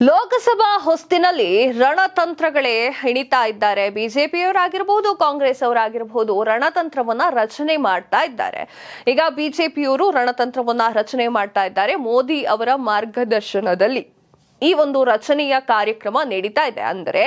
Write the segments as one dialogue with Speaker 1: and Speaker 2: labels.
Speaker 1: ಲೋಕಸಭಾ ಹೊಸ್ತಿನಲ್ಲಿ ರಣತಂತ್ರಗಳೇ ಹಿಣಿತಾ ಇದ್ದಾರೆ. ಬಿಜೆಪಿಯವರಾಗಿರ್ಬೋದು ಕಾಂಗ್ರೆಸ್ ಅವರಾಗಿರ್ಬೋದು ರಣತಂತ್ರವನ್ನ ರಚನೆ ಮಾಡ್ತಾ ಇದ್ದಾರೆ. ಈಗ ಬಿಜೆಪಿಯವರು ರಣತಂತ್ರವನ್ನ ರಚನೆ ಮಾಡ್ತಾ ಇದ್ದಾರೆ ಮೋದಿ ಅವರ ಮಾರ್ಗದರ್ಶನದಲ್ಲಿ. ಈ ಒಂದು ರಚನೆಯ ಕಾರ್ಯಕ್ರಮ ನಡೀತಾ ಇದೆ. ಅಂದರೆ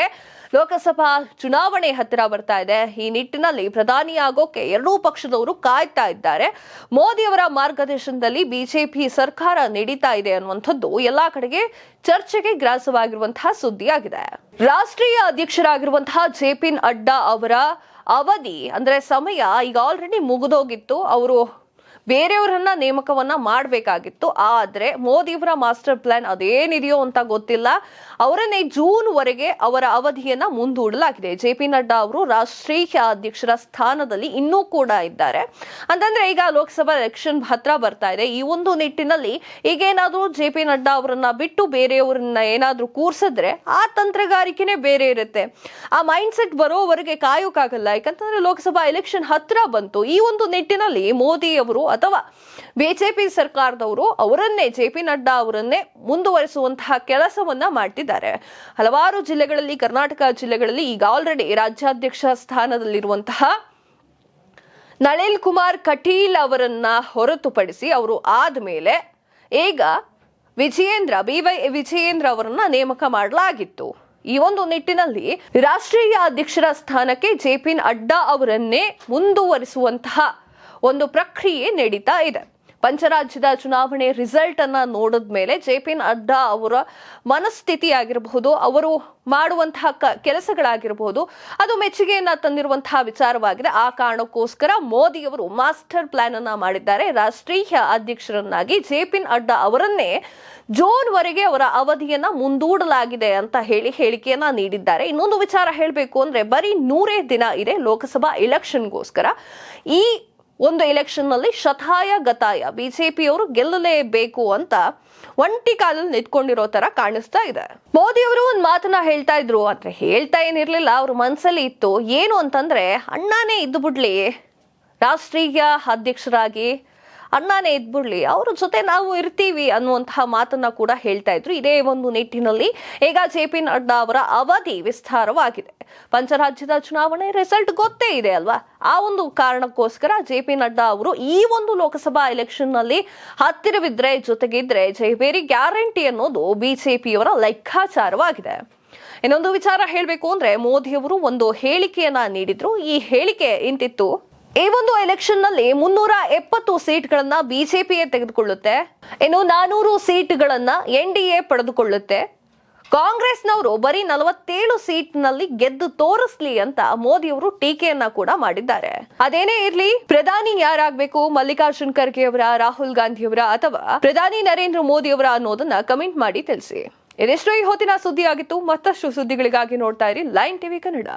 Speaker 1: ಲೋಕಸಭಾ ಚುನಾವಣೆ ಹತ್ತಿರ ಬರ್ತಾ ಇದೆ. ಈ ನಿಟ್ಟಿನಲ್ಲಿ ಪ್ರಧಾನಿಯಾಗೋಕೆ ಎರಡೂ ಪಕ್ಷದವರು ಕಾಯ್ತಾ ಇದ್ದಾರೆ. ಮೋದಿ ಅವರ ಮಾರ್ಗದರ್ಶನದಲ್ಲಿ ಬಿಜೆಪಿ ಸರ್ಕಾರ ನಡೀತಾ ಇದೆ ಅನ್ನುವಂಥದ್ದು ಎಲ್ಲಾ ಕಡೆಗೆ ಚರ್ಚೆಗೆ ಗ್ರಾಸವಾಗಿರುವಂತಹ ಸುದ್ದಿಯಾಗಿದೆ. ರಾಷ್ಟ್ರೀಯ ಅಧ್ಯಕ್ಷರಾಗಿರುವಂತಹ ಜೆ ಪಿ ಅಡ್ಡಾ ಅವರ ಅವಧಿ ಅಂದ್ರೆ ಸಮಯ ಈಗ ಆಲ್ರೆಡಿ ಮುಗಿದೋಗಿತ್ತು. ಅವರು ಬೇರೆಯವರನ್ನ ನೇಮಕವನ್ನ ಮಾಡಬೇಕಾಗಿತ್ತು. ಆದ್ರೆ ಮೋದಿಯವರ ಮಾಸ್ಟರ್ ಪ್ಲಾನ್ ಅದೇನಿದೆಯೋ ಅಂತ ಗೊತ್ತಿಲ್ಲ. ಅವರನ್ನೇ ಜೂನ್ ವರೆಗೆ ಅವರ ಅವಧಿಯನ್ನ ಮುಂದೂಡಲಾಗಿದೆ. ಜೆ ಪಿ ನಡ್ಡಾ ಅವರು ರಾಷ್ಟ್ರೀಯ ಅಧ್ಯಕ್ಷರ ಸ್ಥಾನದಲ್ಲಿ ಇನ್ನೂ ಕೂಡ ಇದ್ದಾರೆ. ಅಂತಂದ್ರೆ ಈಗ ಲೋಕಸಭಾ ಎಲೆಕ್ಷನ್ ಹತ್ರ ಬರ್ತಾ ಇದೆ. ಈ ಒಂದು ನಿಟ್ಟಿನಲ್ಲಿ ಈಗೇನಾದ್ರೂ ಜೆ ಪಿ ನಡ್ಡಾ ಅವರನ್ನ ಬಿಟ್ಟು ಬೇರೆಯವರನ್ನ ಏನಾದ್ರೂ ಕೂರ್ಸಿದ್ರೆ ಆ ತಂತ್ರಗಾರಿಕೆನೇ ಬೇರೆ ಇರುತ್ತೆ. ಆ ಮೈಂಡ್ ಸೆಟ್ ಬರೋವರೆಗೆ ಕಾಯೋಕ್ಕಾಗಲ್ಲ ಯಾಕಂತಂದ್ರೆ ಲೋಕಸಭಾ ಎಲೆಕ್ಷನ್ ಹತ್ರ ಬಂತು. ಈ ಒಂದು ನಿಟ್ಟಿನಲ್ಲಿ ಮೋದಿ ಅವರು ಅಥವಾ ಬಿಜೆಪಿ ಸರ್ಕಾರದವರು ಅವರನ್ನೇ, ಜೆ ಪಿ ನಡ್ಡಾ ಅವರನ್ನೇ ಮುಂದುವರಿಸುವಂತಹ ಕೆಲಸವನ್ನ ಮಾಡ್ತಿದ್ದಾರೆ. ಹಲವಾರು ಜಿಲ್ಲೆಗಳಲ್ಲಿ, ಕರ್ನಾಟಕ ಜಿಲ್ಲೆಗಳಲ್ಲಿ ಈಗ ಆಲ್ರೆಡಿ ರಾಜ್ಯಾಧ್ಯಕ್ಷ ಸ್ಥಾನದಲ್ಲಿರುವಂತಹ ನಳಿನ್ ಕುಮಾರ್ ಕಟೀಲ್ ಅವರನ್ನ ಹೊರತುಪಡಿಸಿ ಅವರು ಆದ್ಮೇಲೆ ಈಗ ವಿಜಯೇಂದ್ರ, ಬಿ ವೈ ವಿಜಯೇಂದ್ರ ಅವರನ್ನ ನೇಮಕ ಮಾಡಲಾಗಿತ್ತು. ಈ ಒಂದು ನಿಟ್ಟಿನಲ್ಲಿ ರಾಷ್ಟ್ರೀಯ ಅಧ್ಯಕ್ಷರ ಸ್ಥಾನಕ್ಕೆ ಜೆ ಪಿ ನಡ್ಡಾ ಅವರನ್ನೇ ಮುಂದುವರಿಸುವಂತಹ ಒಂದು ಪ್ರಕ್ರಿಯೆ ನಡೀತಾ ಇದೆ. ಪಂಚರಾಜ್ಯದ ಚುನಾವಣೆ ರಿಸಲ್ಟ್ ಅನ್ನ ನೋಡಿದ ಮೇಲೆ ಜೆ ಪಿ ನಡ್ಡಾ ಅವರ ಮನಸ್ಥಿತಿ ಆಗಿರಬಹುದು ಅವರು ಮಾಡುವಂತಹ ಕೆಲಸಗಳಾಗಿರಬಹುದು, ಅದು ಮೆಚ್ಚುಗೆಯನ್ನ ತಂದಿರುವಂತಹ ವಿಚಾರವಾಗಿದೆ. ಆ ಕಾರಣಕ್ಕೋಸ್ಕರ ಮೋದಿ ಅವರು ಮಾಸ್ಟರ್ ಪ್ಲಾನ್ ಅನ್ನ ಮಾಡಿದ್ದಾರೆ. ರಾಷ್ಟ್ರೀಯ ಅಧ್ಯಕ್ಷರನ್ನಾಗಿ ಜೆ ಪಿ ನಡ್ಡಾ ಅವರನ್ನೇ ಜೂನ್ ವರೆಗೆ ಅವರ ಅವಧಿಯನ್ನ ಮುಂದೂಡಲಾಗಿದೆ ಅಂತ ಹೇಳಿ ಹೇಳಿಕೆಯನ್ನ ನೀಡಿದ್ದಾರೆ. ಇನ್ನೊಂದು ವಿಚಾರ ಹೇಳಬೇಕು ಅಂದ್ರೆ ಬರೀ ನೂರೇ ದಿನ ಇದೆ ಲೋಕಸಭಾ ಎಲೆಕ್ಷನ್ಗೋಸ್ಕರ ಈ ಒಂದು ಎಲೆಕ್ಷನ್ನಲ್ಲಿ ಶತಾಯ ಗತಾಯ. ಬಿಜೆಪಿಯವರು ಗೆಲ್ಲಲೇಬೇಕು ಅಂತ ಒಂಟಿ ಕಾಲಲ್ಲಿ ನಿಂತ್ಕೊಂಡಿರೋ ತರ ಕಾಣಿಸ್ತಾ ಇದೆ. ಮೋದಿ ಅವರು ಒಂದು ಮಾತನ್ನ ಹೇಳ್ತಾ ಇದ್ರು ಅಂದ್ರೆ ಹೇಳ್ತಾ ಏನಿರ್ಲಿಲ್ಲ. ಅವ್ರ ಮನ್ಸಲ್ಲಿ ಇತ್ತು, ಏನು ಅಂತಂದ್ರೆ ಅಣ್ಣನೇ ಇದ್ದು ಬಿಡ್ಲಿ ರಾಷ್ಟ್ರೀಯ ಅಧ್ಯಕ್ಷರಾಗಿ ಅಣ್ಣನೇ ಇದ್ಬಿಡ್ಲಿ, ಅವ್ರ ಜೊತೆ ನಾವು ಇರ್ತೀವಿ ಅನ್ನುವಂತಹ ಮಾತನ್ನ ಕೂಡ ಹೇಳ್ತಾ ಇದ್ರು. ಇದೇ ಒಂದು ನಿಟ್ಟಿನಲ್ಲಿ ಈಗ ಜೆ ಪಿ ನಡ್ಡಾ ಅವರ ಅವಧಿ ವಿಸ್ತಾರವಾಗಿದೆ. ಪಂಚರಾಜ್ಯದ ಚುನಾವಣೆ ರಿಸಲ್ಟ್ ಗೊತ್ತೇ ಇದೆ ಅಲ್ವಾ? ಆ ಒಂದು ಕಾರಣಕ್ಕೋಸ್ಕರ ಜೆ ಪಿ ನಡ್ಡಾ ಅವರು ಈ ಒಂದು ಲೋಕಸಭಾ ಎಲೆಕ್ಷನ್ನಲ್ಲಿ ಹತ್ತಿರವಿದ್ರೆ, ಜೊತೆಗಿದ್ರೆ ಜಯಬೇರಿ ಗ್ಯಾರಂಟಿ ಅನ್ನೋದು ಬಿಜೆಪಿಯವರ ಲೆಕ್ಕಾಚಾರವಾಗಿದೆ. ಇನ್ನೊಂದು ವಿಚಾರ ಹೇಳಬೇಕು ಅಂದ್ರೆ ಮೋದಿಯವರು ಒಂದು ಹೇಳಿಕೆಯನ್ನ ನೀಡಿದ್ರು. ಈ ಹೇಳಿಕೆ ಇಂತಿತ್ತು. ಈ ಒಂದು ಎಲೆಕ್ಷನ್ನಲ್ಲಿ ಮುನ್ನೂರ ಎಪ್ಪತ್ತು ಸೀಟ್ಗಳನ್ನ ಬಿಜೆಪಿಯೇ ತೆಗೆದುಕೊಳ್ಳುತ್ತೆ. ಇನ್ನು ನಾನೂರು ಸೀಟ್ಗಳನ್ನ ಎನ್ ಡಿ ಎ ಪಡೆದುಕೊಳ್ಳುತ್ತೆ. ಕಾಂಗ್ರೆಸ್ನವರು ಬರೀ ನಲವತ್ತೇಳು ಸೀಟ್ನಲ್ಲಿ ಗೆದ್ದು ತೋರಿಸ್ಲಿ ಅಂತ ಮೋದಿ ಅವರು ಟೀಕೆಯನ್ನ ಕೂಡ ಮಾಡಿದ್ದಾರೆ. ಅದೇನೇ ಇರ್ಲಿ, ಪ್ರಧಾನಿ ಯಾರಾಗಬೇಕು? ಮಲ್ಲಿಕಾರ್ಜುನ್ ಖರ್ಗೆ ಅವರ, ರಾಹುಲ್ ಗಾಂಧಿಯವರ ಅಥವಾ ಪ್ರಧಾನಿ ನರೇಂದ್ರ ಮೋದಿ ಅವರ ಅನ್ನೋದನ್ನ ಕಮೆಂಟ್ ಮಾಡಿ ತಿಳಿಸಿ. ಇದಿಷ್ಟು ಈ ಹೊತ್ತಿನ ಸುದ್ದಿ ಆಗಿತ್ತು ಮತ್ತಷ್ಟು ಸುದ್ದಿಗಳಿಗಾಗಿ ನೋಡ್ತಾ ಇರಿ ಲೈನ್ ಟಿವಿ ಕನ್ನಡ.